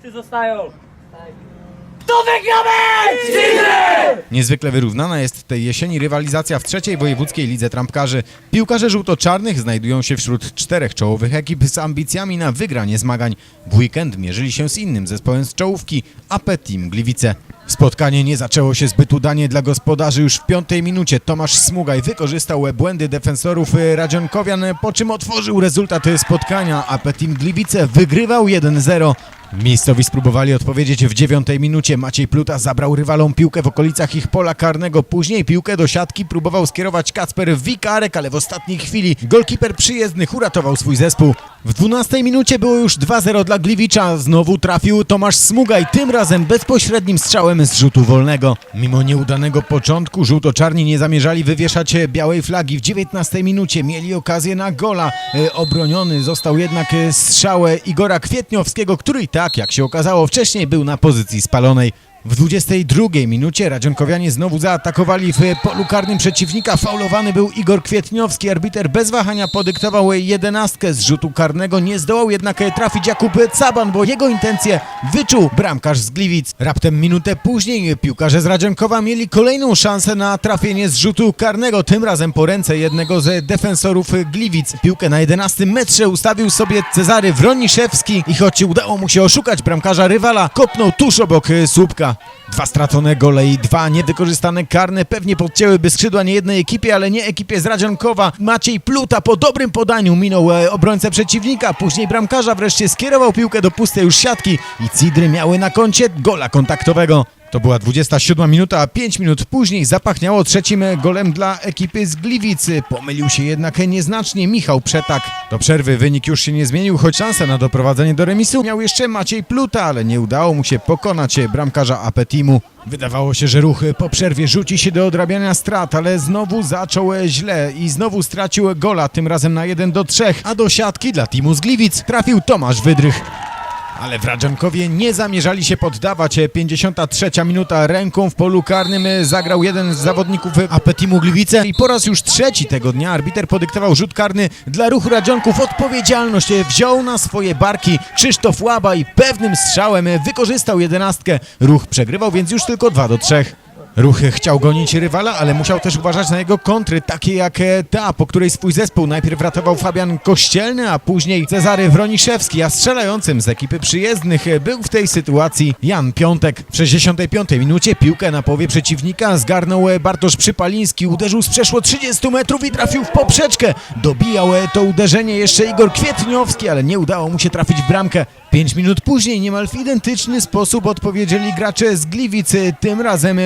punkty zostają. Kto wygra mecz? Tigry! Niezwykle wyrównana jest tej jesieni rywalizacja w trzeciej wojewódzkiej lidze trampkarzy. Piłkarze żółto-czarnych znajdują się wśród czterech czołowych ekip z ambicjami na wygranie zmagań. W weekend mierzyli się z innym zespołem z czołówki AP Team Gliwice. Spotkanie nie zaczęło się zbyt udanie dla gospodarzy już w piątej minucie. Tomasz Smugaj wykorzystał błędy defensorów e, Radzionkowian, po czym otworzył rezultat spotkania. AP Team Gliwice wygrywał 1-0. Miejscowi spróbowali odpowiedzieć w dziewiątej minucie. Maciej Pluta zabrał rywalom piłkę w okolicach ich pola karnego. Później piłkę do siatki próbował skierować Kacper Wikarek, ale w ostatniej chwili golkiper przyjezdnych uratował swój zespół. W dwunastej minucie było już 2-0 dla Gliwicza. Znowu trafił Tomasz Smugaj, tym razem bezpośrednim strzałem z rzutu wolnego. Mimo nieudanego początku żółto-czarni nie zamierzali wywieszać białej flagi. W 19 minucie mieli okazję na gola. E, Obroniony został jednak e, strzał e, Igora Kwietniowskiego, który i tak, jak się okazało, wcześniej był na pozycji spalonej. W 22 minucie Radzionkowianie znowu zaatakowali w polu karnym przeciwnika. Faulowany był Igor Kwietniowski. Arbiter bez wahania podyktował jedenastkę z rzutu karnego. Nie zdołał jednak trafić Jakub Caban, bo jego intencje wyczuł bramkarz z Gliwic. Raptem minutę później piłkarze z Radzionkowa mieli kolejną szansę na trafienie z rzutu karnego. Tym razem po ręce jednego z defensorów Gliwic. Piłkę na 11 metrze ustawił sobie Cezary Wroniszewski i choć udało mu się oszukać bramkarza rywala, kopnął tuż obok e, Dwa stracone gole i dwa niewykorzystane karne pewnie podcięłyby skrzydła nie jednej ekipie, ale nie ekipie z Radzionkowa. Maciej Pluta po dobrym podaniu minął e, obrońcę przeciwnika, później bramkarza wreszcie skierował piłkę do pustej już siatki i Cidry miały na koncie gola kontaktowego. To była 27 minuta, a 5 minut później zapachniało trzecim golem dla ekipy z Gliwicy. Pomylił się jednak nieznacznie Michał Przetak. Do przerwy wynik już się nie zmienił, choć szansę na doprowadzenie do remisu miał jeszcze Maciej Pluta, ale nie udało mu się pokonać bramkarza Apetimu. Wydawało się, że ruch po przerwie rzuci się do odrabiania strat, ale znowu zaczął źle i znowu stracił gola, tym razem na 1 do 3, a do siatki dla teamu z Gliwic trafił Tomasz Wydrych. Ale Wradżankowie nie zamierzali się poddawać. 53 minuta ręką w polu karnym zagrał jeden z zawodników Apetimu Gliwice i po raz już trzeci tego dnia arbiter podyktował rzut karny dla ruchu Radzionków. Odpowiedzialność wziął na swoje barki Krzysztof Łaba i pewnym strzałem wykorzystał jedenastkę. Ruch przegrywał więc już tylko 2 do 3. Ruch chciał gonić rywala, ale musiał też uważać na jego kontry, takie jak e, ta, po której swój zespół najpierw ratował Fabian Kościelny, a później Cezary Wroniszewski, a strzelającym z ekipy przyjezdnych e, był w tej sytuacji Jan Piątek. W 65 minucie piłkę na połowie przeciwnika zgarnął e, Bartosz Przypaliński, uderzył z przeszło 30 metrów i trafił w poprzeczkę. Dobijał to uderzenie jeszcze Igor Kwietniowski, ale nie udało mu się trafić w bramkę. Pięć minut później niemal w identyczny sposób odpowiedzieli gracze z Gliwicy. Tym razem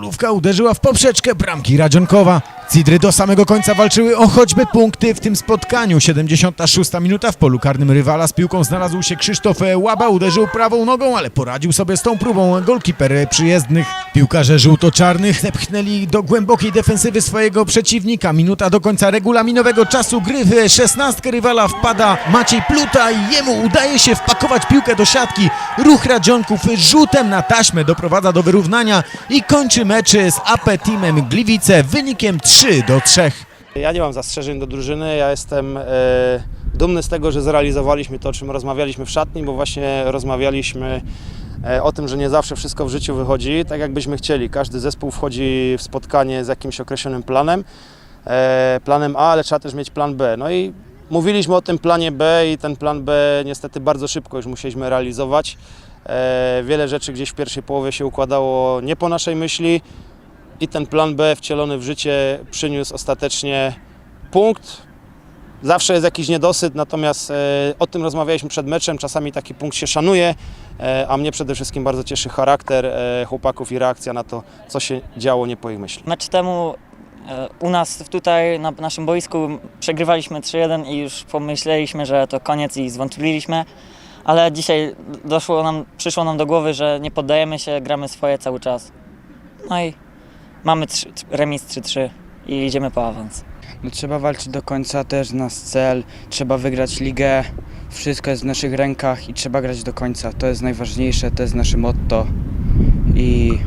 futbolówka uderzyła w poprzeczkę bramki Radzionkowa. Cidry do samego końca walczyły o choćby punkty w tym spotkaniu. 76 minuta w polu karnym rywala z piłką znalazł się Krzysztof Łaba. Uderzył prawą nogą, ale poradził sobie z tą próbą golkiper przyjezdnych. Piłkarze żółto-czarnych zepchnęli do głębokiej defensywy swojego przeciwnika. Minuta do końca regulaminowego czasu gry w 16 rywala wpada Maciej Pluta i jemu udaje się wpakować piłkę do siatki. Ruch Radzionków rzutem na taśmę doprowadza do wyrównania i kończy mecz z AP Teamem Gliwice wynikiem 3 do 3. Ja nie mam zastrzeżeń do drużyny, ja jestem e, dumny z tego, że zrealizowaliśmy to, o czym rozmawialiśmy w szatni, bo właśnie rozmawialiśmy o tym, że nie zawsze wszystko w życiu wychodzi tak, jakbyśmy chcieli. Każdy zespół wchodzi w spotkanie z jakimś określonym planem, e, planem A, ale trzeba też mieć plan B. No i mówiliśmy o tym planie B i ten plan B niestety bardzo szybko już musieliśmy realizować. E, wiele rzeczy gdzieś w pierwszej połowie się układało nie po naszej myśli i ten plan B wcielony w życie przyniósł ostatecznie punkt. Zawsze jest jakiś niedosyt, natomiast e, o tym rozmawialiśmy przed meczem. Czasami taki punkt się szanuje, e, a mnie przede wszystkim bardzo cieszy charakter e, chłopaków i reakcja na to, co się działo nie po ich myśli. Mecz temu u nas tutaj na naszym boisku przegrywaliśmy 3-1 i już pomyśleliśmy, że to koniec i zwątpiliśmy. Ale dzisiaj doszło nam, przyszło nam do głowy, że nie poddajemy się, gramy swoje cały czas. No i mamy remis 3-3 i idziemy po awans. No, trzeba walczyć do końca, też nasz cel. Trzeba wygrać ligę. Wszystko jest w naszych rękach i trzeba grać do końca. To jest najważniejsze, to jest nasze motto. I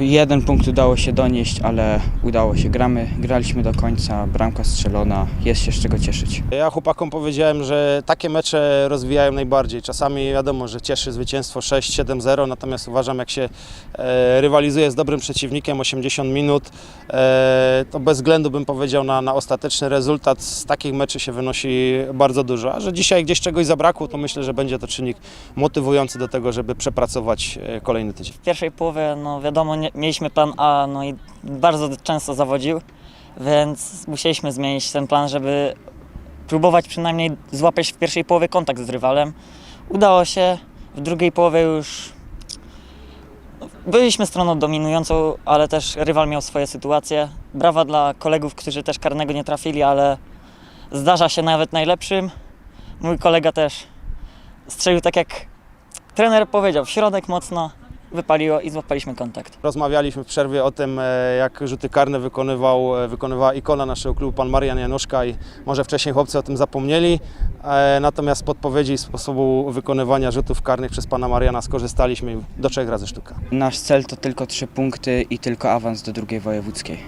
Jeden punkt udało się donieść, ale udało się. Gramy, graliśmy do końca, bramka strzelona, jest się z czego cieszyć. Ja chłopakom powiedziałem, że takie mecze rozwijają najbardziej. Czasami wiadomo, że cieszy zwycięstwo 6-7-0, natomiast uważam, jak się e, rywalizuje z dobrym przeciwnikiem 80 minut, e, to bez względu bym powiedział na, na ostateczny rezultat, z takich meczy się wynosi bardzo dużo. A że dzisiaj gdzieś czegoś zabrakło, to myślę, że będzie to czynnik motywujący do tego, żeby przepracować e, kolejny tydzień. W pierwszej połowie, no wiadomo, nie, mieliśmy plan A, no i bardzo często zawodził, więc musieliśmy zmienić ten plan, żeby próbować przynajmniej złapać w pierwszej połowie kontakt z rywalem. Udało się, w drugiej połowie już byliśmy stroną dominującą, ale też rywal miał swoje sytuacje. Brawa dla kolegów, którzy też karnego nie trafili, ale zdarza się nawet najlepszym. Mój kolega też strzelił tak jak trener powiedział, w środek mocno, wypaliło i złapaliśmy kontakt. Rozmawialiśmy w przerwie o tym, e, jak rzuty karne wykonywał, e, wykonywała ikona naszego klubu, pan Marian Januszka i może wcześniej chłopcy o tym zapomnieli, e, natomiast z podpowiedzi i sposobu wykonywania rzutów karnych przez pana Mariana skorzystaliśmy do trzech razy sztuka. Nasz cel to tylko trzy punkty i tylko awans do drugiej wojewódzkiej.